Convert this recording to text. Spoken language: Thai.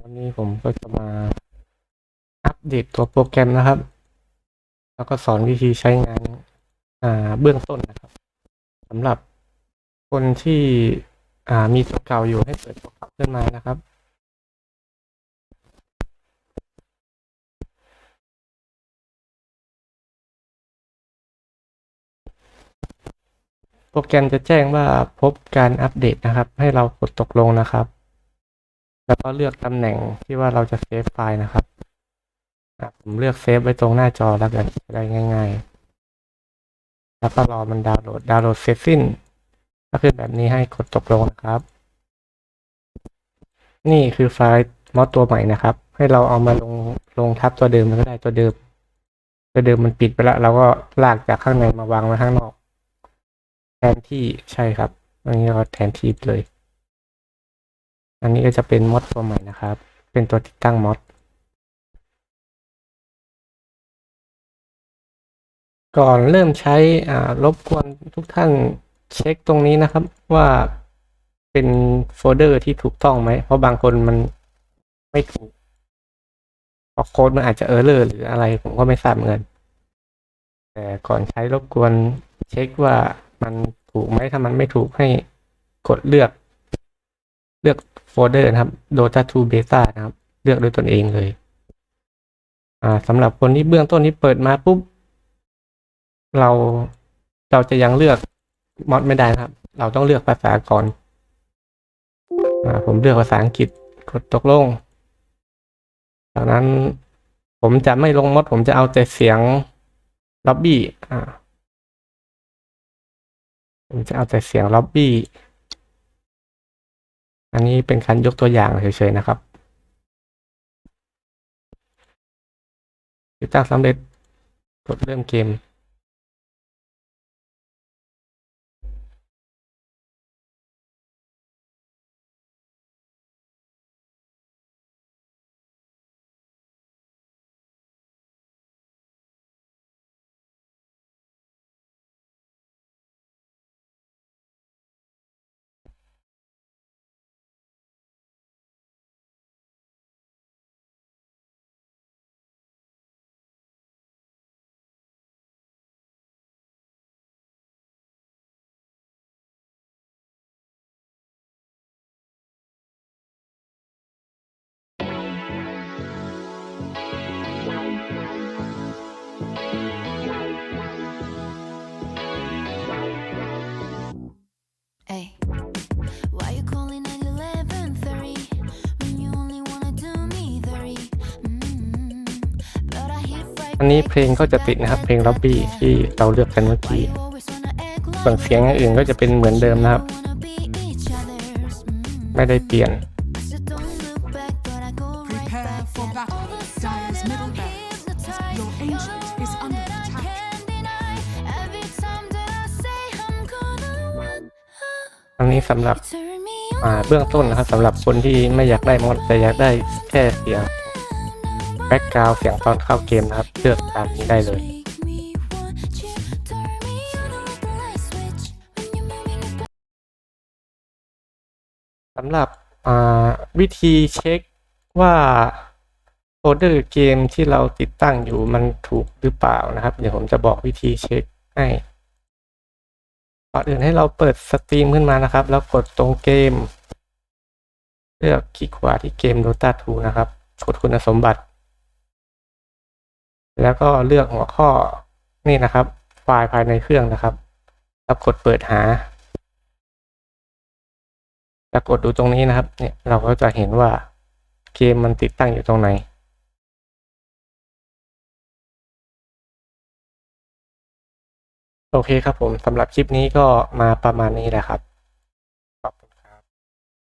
วันนี้ผมก็จะมาอัปเดตตัวโปรแกรมนะครับ แล้วก็สอนวิธีใช้งานอ่าเบื้องต้นนะครับสำหรับคนที่อ่ามีตัวเก่าอยู่ให้เปิดตัวเก่าขึ้นมานะครับ โปรแกรมจะแจ้งว่าพบการอัปเดตนะครับ ให้เรากดตกลงนะครับ แล้วก็เลือกตำแหน่งที่ว่าเราจะเซฟไฟล์นะครับผมเลือกเซฟไว้ตรงหน้าจอแล้วกันจะได้ง่าย ๆ แล้วก็รอมันดาวน์โหลด ดาวน์โหลดเสร็จสิ้น ก็ขึ้นแบบนี้ให้กดตกลงนะครับ นี่คือไฟล์มอดตัวใหม่นะครับ ให้เราเอามาลงลงทับตัวเดิมมันก็ได้ตัวเดิม ตัวเดิมมันปิดไปแล้วเราก็ลากจากข้างในมาวางไว้ข้างนอก แทนที่ใช่ครับอันนี้เราแทนที่เลย อันนี้ก็จะเป็นมอดตัวใหม่นะครับ เป็นตัวติดตั้งมอดก่อนเริ่มใช้อ่ารบกวนทุกท่านเช็คตรงนี้นะครับว่าเป็นโฟลเดอร์ที่ถูกต้องไหม เพราะบางคนมันไม่ถูกพราะโค้ดมันอาจจะเออร์เลอร์หรืออะไรผมก็ไม่ทราบเหมือนกันแต่ก่อนใช้รบกวนเช็คว่ามันถูกไหมถ้ามันไม่ถูกให้กดเลือก เลือกโฟลเดอร์นะครับ Dota 2 Beta นะครับ เลือกด้วยตนเองเลย อ่าสำหรับคนที่เบื้องต้นที่เปิดมาปุ๊บ เราเราจะยังเลือกมอดไม่ได้ครับ เราต้องเลือกภาษาก่อน อ่า ผมเลือกภาษาอังกฤษ กดตกลง จากนั้นผมจะไม่ลงมอด ผมจะเอาแต่เสียงล็อบบี้ อ่า ผมจะเอาแต่เสียงล็อบบี้ อันนี้เป็นการยกตัวอย่างเฉยๆนะครับติดตั้งสำเร็จกดเริ่มเกม Hey, why you calling at eleven thirty when you only wanna do me dirty? Mm, but I hit right อันนี้ back เพลงก็จะติดนะครับ เพลงล็อบบี้ที่เราเลือกกันเมื่อ Why กี้ you always wanna act ส่วน like เสียงอย่างอื่นก็จะเป็นเหมือนเดิมนะครับ wanna be each other's? Mm, ไม่ได้เปลี่ยน อันนี้สำหรับเบื้องต้นนะครับสำหรับคนที่ไม่อยากได้มอดแต่อยากได้แค่เสียงแบ็กกราวเสียงตอนเข้าเกมนะครับเลือกตามนี้ได้เลยสำหรับวิธีเช็คว่าโฟลเดอร์เกมที่เราติดตั้งอยู่มันถูกหรือเปล่านะครับ เดี๋ยวผมจะบอกวิธีเช็คให้ ก่อนอื่นให้เราเปิดสตรีมขึ้นมานะครับ แล้วกดตรงเกม เลือกคลิกขวาที่เกม Dota 2 นะครับ กดคุณสมบัติ แล้วก็เลือกหัวข้อนี่นะครับ ไฟล์ภายในเครื่องนะครับแล้วกดเปิดหาแล้วกดดูตรงนี้นะครับ เนี่ยเราก็จะเห็นว่าเกมมันติดตั้งอยู่ตรงไหน โอเคครับผมสำหรับคลิปนี้ก็มาประมาณนี้แหละครับ